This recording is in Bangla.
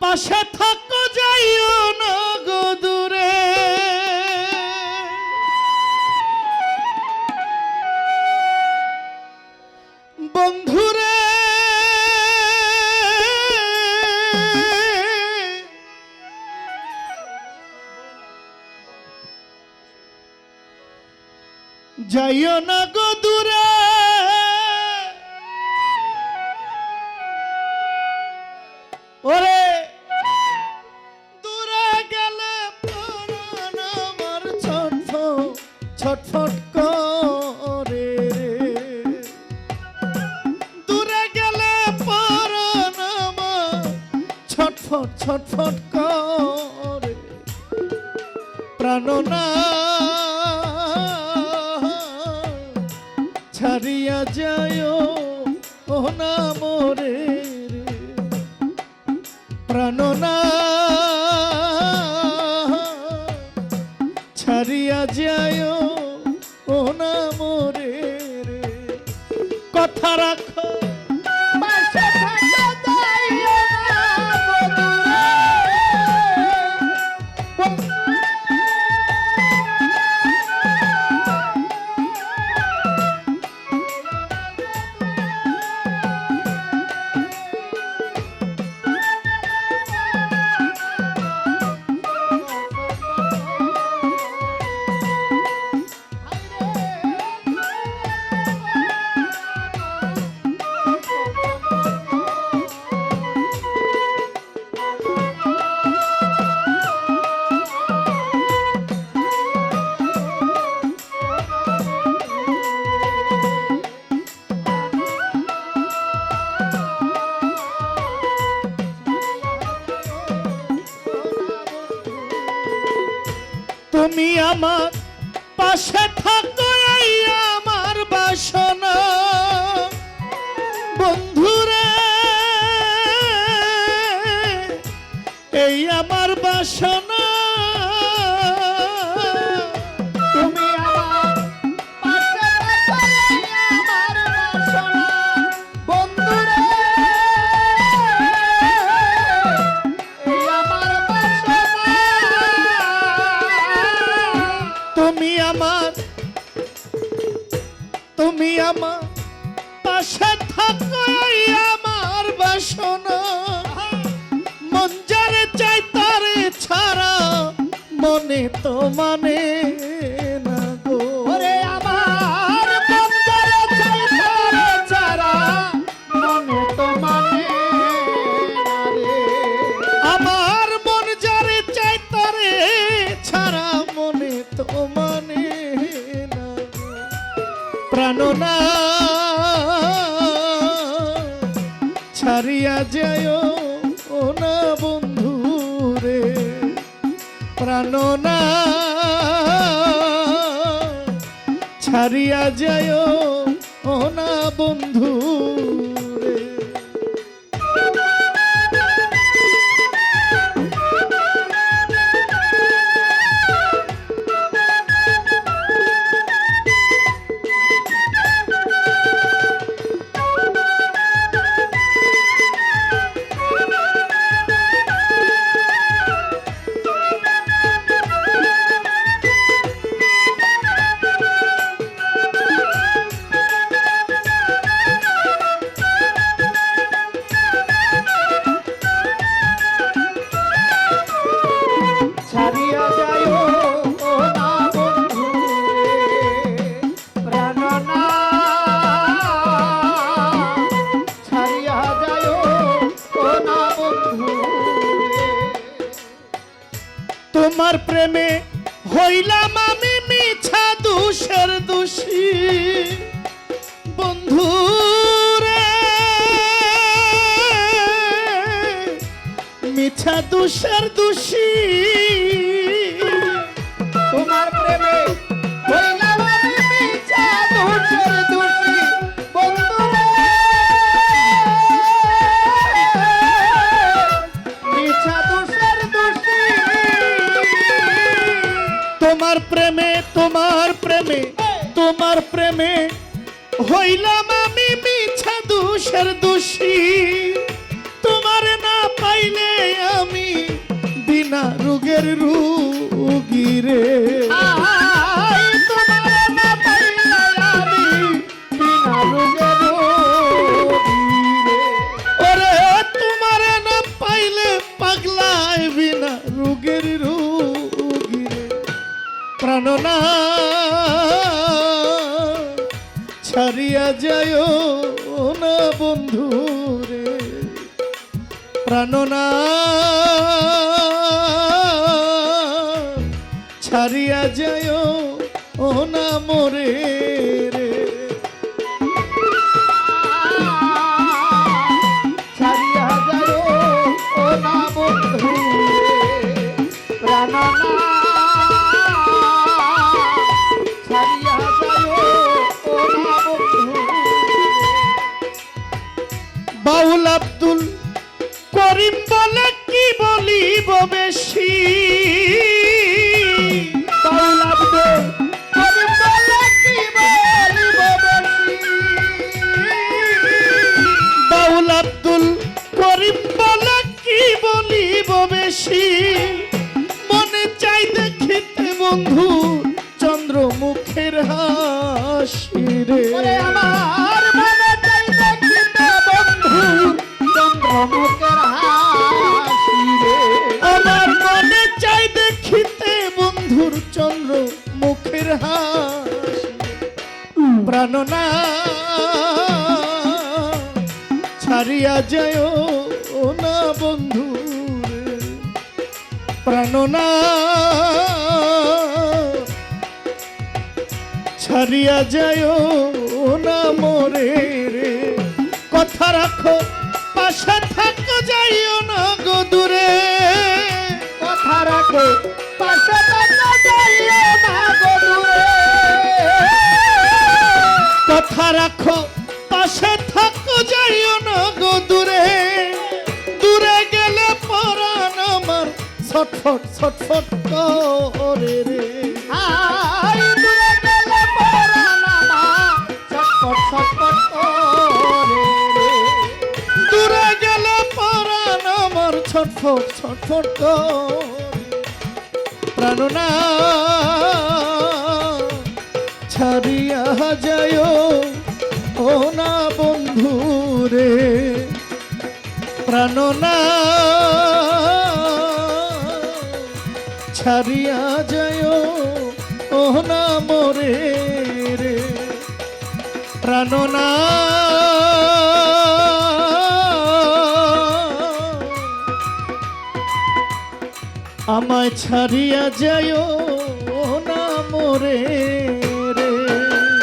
পাশে থাকো যাইও না গো দূরে। বন্ধুরে যাইও না গো দূরে। ছটফট করে দূরে গেলে আমার। ছটফট ছটফট করে। প্রাণনা ছাড়িয়া যায় ও না তুমি আমার পাশে থাকো। আমার পাশে থাকো আমার বাসনা। মন যারে চাই তারে ছাড়া মনে তো মানে প্রাণনা ছাড়িয়া যায় ও না বন্ধু রে প্রাণনা ছাড়িয়া যায় ও না বন্ধু প্রেমে হইলাম আমি মিছা দুষের দোষী। বন্ধু মিছা দুষের দোষী। প্রেমে, তোমার প্রেমে তোমার প্রেমে হইলাম আমি মিছা দুষের দোষী। তোমার না পাইলে আমি বিনা রোগের রোগী রে। আহা! ছাড়িয়া যায় না বন্ধু রে। প্রাণনা ছাড়িয়া যায় ও না মোরে মুখের হাসি রে। আমার মনে দেখিতে বন্ধু চন্দ্রমুখের হাসি রে। আমার মনে চাই দেখিতে বন্ধুর চন্দ্র মুখের হাসি। প্রাণনা ছাড়িয়া যায় ও না বন্ধু প্রাণনা ছাড়িয়া যায় না মোরে রে। কথা রাখো, পাশে থাকো, যাইও না গো দূরে। কথা রাখো, পাশে থাকা, যাইও না গো দূরে। কথা রাখো, পাশে থাকো, যাইও না গো দূরে। দূরে গেলে পরাণ আমার, ছটফট ছটফট করে রে। ছটফট ছটফট প্রাণনা ছাড়িয়া যায়, ও না বন্ধু রে। প্রাণনা ছাড়িয়া যায়, ও না মোরে রে। প্রাণনা আমায় ছাড়িয়া যায় না মোরে।